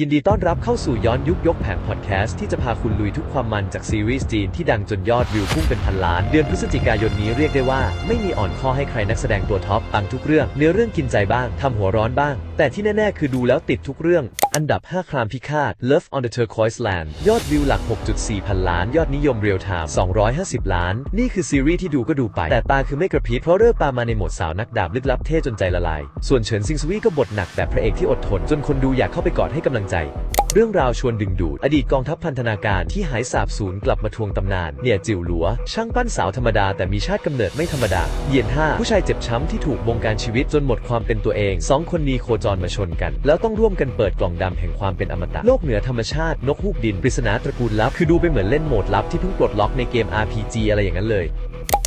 ยินดีต้อนรับเข้าสู่ย้อนยุคยกแผงพอดแคสต์ที่จะพาคุณลุยทุกความมันจากซีรีส์จีนที่ดังจนยอดวิวพุ่งเป็นพันล้าน เดือนพฤศจิกายนนี้เรียกได้ว่า ไม่มีอ่อนข้อให้ใครนักแสดงตัวท็อปปังทุกเรื่อง เนื้อเรื่องกินใจบ้าง ทำหัวร้อนบ้าง แต่ที่แน่ ๆ คือดูแล้วติดทุกเรื่อง อันดับ 5 ครามพิฆาต Love on the Turquoise Land ยอดวิวหลัก 6.4 พันล้าน ยอดนิยมเรียลไทม์250 ล้าน นี่คือซีรีส์ที่ดูก็ดูไป แต่ตาคือไม่กระพริบเพราะเริ่มปามาในโหมดสาวนักดาบลึกลับเท่จนใจละลาย ส่วนเฉินซิงซวีก็บทหนักแบบพระเอกที่อดทน จนคนดูอยากเข้าไปกอดให้กำลังใจ เรื่องราวชวนดึงดูด อดีตกองทัพพันธนาการที่หายสาบสูญกลับมาทวงตำนาน เนี่ยจิ๋วหลัว ช่างปั้นสาวธรรมดาแต่มีชาติกำเนิดไม่ธรรมดา เหยียนห้าผู้ชายเจ็บช้ำที่ถูกวงการชีวิตจนหมดความเป็นตัวเองสองคนนี้โคจรมาชนกัน แล้วต้องร่วมกันเปิดกล่องดำแห่งความเป็นอมตะโลกเหนือธรรมชาตินกฮูกดินปริศนาตระกูลลับคือดูไปเหมือนเล่นโหมดลับที่เพิ่งปลดล็อกในเกม RPG อะไรอย่างนั้นเลย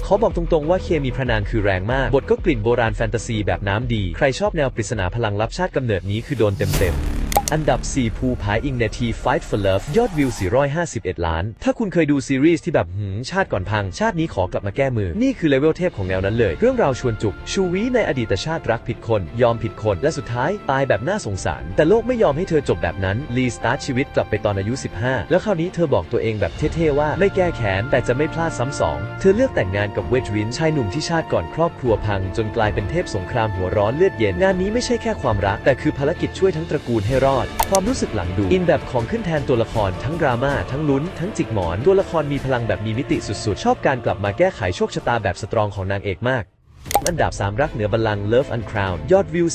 เขอบอกตรงๆว่าเคมีพระนางคือแรงมาก บทก็กลิ่นโบราณแฟนตาซีแบบน้ำดี ใครชอบแนวปริศนาพลังลับชาติกำเนิดนี้คือโดนเต็มๆ อันดับ 4 ภูผาอิงเนที Fight for Love ยอดวิว 451 ล้าน ถ้าคุณเคยดูซีรีส์ที่แบบหืมชาติก่อนพัง ชาตินี้ขอกลับมาแก้มือ นี่คือเลเวลเทพของแนวนั้นเลย เรื่องราวชวนจุก ชูวิในอดีตชาติรักผิดคน ยอมผิดคน และสุดท้าย ตายแบบน่าสงสาร แต่โลกไม่ยอมให้เธอจบแบบนั้นลีสตาร์ทชีวิตกลับไปตอนอายุ 15 แล้วคราวนี้เธอบอกตัวเองแบบเท่ๆว่าไม่แก้แค้นแต่จะไม่พลาดซ้ำสอง เธอเลือกแต่งงานกับเวจวินชายหนุ่มที่ชาติก่อนครอบครัวพัง จนกลายเป็นเทพสงครามหัวร้อนเลือดเย็นงานนี้ไม่ใช่แค่ความรัก แต่คือภารกิจช่วยทั้งตระกูลให้รอดความรู้สึกหลังดู อินแบบของขึ้นแทนตัวละครทั้งดราม่าทั้งลุ้น ทั้งจิกหมอน ตัวละครมีพลังแบบมีมิติสุดๆ ชอบการกลับมาแก้ไขโชคชะตาแบบสตรองของนางเอกมาก อันดับ 3 รักเหนือบัลลังก์ Love Uncrowned ยอดวิว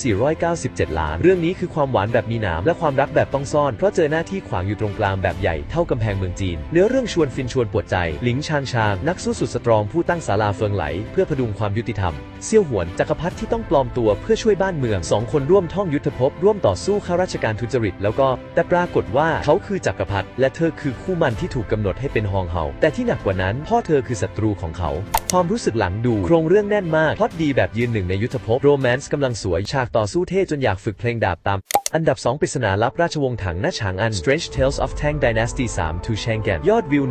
497 ล้าน เรื่องนี้คือความหวานแบบมีหนามและความรักแบบต้องซ่อน เพราะเจอหน้าที่ขวางอยู่ตรงกลางแบบใหญ่เท่ากำแพงเมืองจีน เนื้อเรื่องชวนฟินชวนปวดใจ หลิงชางชางนักสู้สุดสตรองผู้ตั้งศาลาเฟิงไหล เพื่อพดุงความยุติธรรม เซี่ยวหวนจักรพรรดิที่ต้องปลอมตัวเพื่อช่วยบ้านเมืองสองคนร่วมท่องยุทธภพร่วมต่อสู้ข้าราชการทุจริต แล้วก็แต่ปรากฏว่าเขาคือจักรพรรดิและเธอคือคู่มันที่ถูกกำหนดให้เป็นฮองเฮาแต่ที่หนักกว่านั้นพ่อเธอคือศัตรูของเขา ความรู้สึกหลังดูโครงเรื่องแน่นมากพล็อตดีแบบยืนหนึ่งในยุทธภพโรแมนต์กำลังสวยฉากต่อสู้เท่จนอยากฝึกเพลงดาบตาม อันดับ 2 ปริศนาลับราชวงศ์ถังหน้าฉางอัน Strange Tales of Tang Dynasty 3 To Chang'an ยอดวิว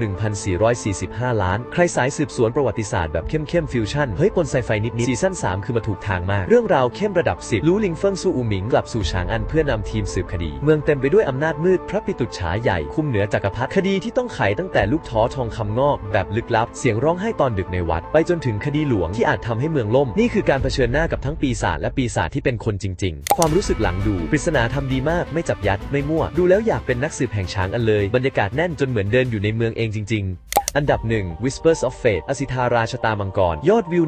1,445 ล้าน ใครสายสืบสวนประวัติศาสตร์แบบเข้มเข้มฟิวชั่น เฮ้ยปนไซไฟนิดนิดซีซั่น3 คือมาถูกทางมาก เรื่องราวเข้มระดับ 10 รู้ลิงเฟิงสู้อูหมิงกลับสู่ฉางอันเพื่อนำทีมสืบคดี เมืองเต็มไปด้วยอำนาจมืดพระปิตุฉาใหญ่คุมเหนือจักรพรรดิคดีที่ต้องไขตั้งแต่ลูกท้อทองคำงอก แบบลึกลับเสียงร้องไห้ตอนดึกในวัด ไปจนถึงคดีหลวงที่อาจทำให้เมืองล่มนี่คือการเผชิญหน้ากับทั้งปีศาจและปีศาจที่เป็นคนจริง ๆ ความรู้สึกหลังดู ปริศนาทำดีมากไม่จับยัดไม่มั่ว ดูแล้วอยากเป็นนักสืบแห่งช้างอันเลย บรรยากาศแน่นจนเหมือนเดินอยู่ในเมืองเองจริง ๆ อันดับ 1 Whispers of Fate อสิธาราชตามังกร ยอดวิว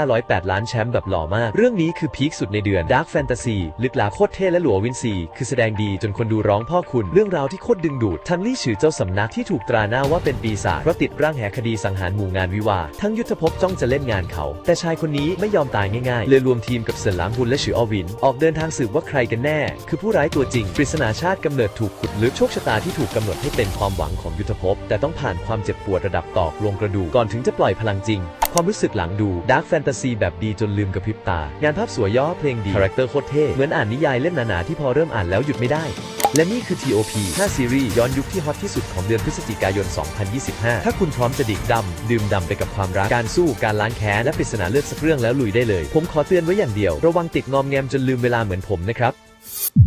1,508 ล้านแชมป์แบบหล่อมาก เรื่องนี้คือพีคสุดในเดือน Dark Fantasy ลึกลาโคตรเท่และหลัววินซี คือแสดงดีจนคนดูร้องพ่อคุณ เรื่องราวที่โคตรดึงดูด ทันลี่ฉือเจ้าสำนักที่ถูกตราหน้าว่าเป็นปีศาจเพราะติดร่างแหคดีสังหารหมู่งานวิวา ทั้งยุทธภพจ้องจะเล่นงานเขา แต่ชายคนนี้ไม่ยอมตายง่ายๆ เลยรวมทีมกับเซินหลางหุนและฉืออวิน ออกเดินทางสืบว่าใครกันแน่ คือผู้ร้ายตัวจริงปริศนาชาติกำเนิดถูกขุดลึกโชคชะตาที่ถูกกำหนดให้เป็นความหวังของยุทธภพแต่ต้องผ่านความเจ็บปวดระดับตอกลงกระดูกก่อนถึงจะปล่อยพลังจริง ความรู้สึกหลังดูดาร์กแฟนตาซีแบบดีจนลืมกระพริบตา งานภาพสวยย่อเพลงดีคาแรคเตอร์โคตรเท่เหมือนอ่านนิยายเล่มหนาๆที่พอเริ่มอ่านแล้วหยุดไม่ได้ และนี่คือ TOP 5 ซีรีส์ย้อนยุคที่ฮอตที่สุดของเดือนพฤศจิกายน 2025 ถ้าคุณพร้อมจะดิ่งดำดื่มดำไปกับความรักการสู้การล้างแค้นและปริศนาเลือกสักเรื่องแล้วลุยได้เลย ผมขอเตือนไว้อย่างเดียว ระวังติดงอมแงมจนลืมเวลาเหมือนผมนะครับ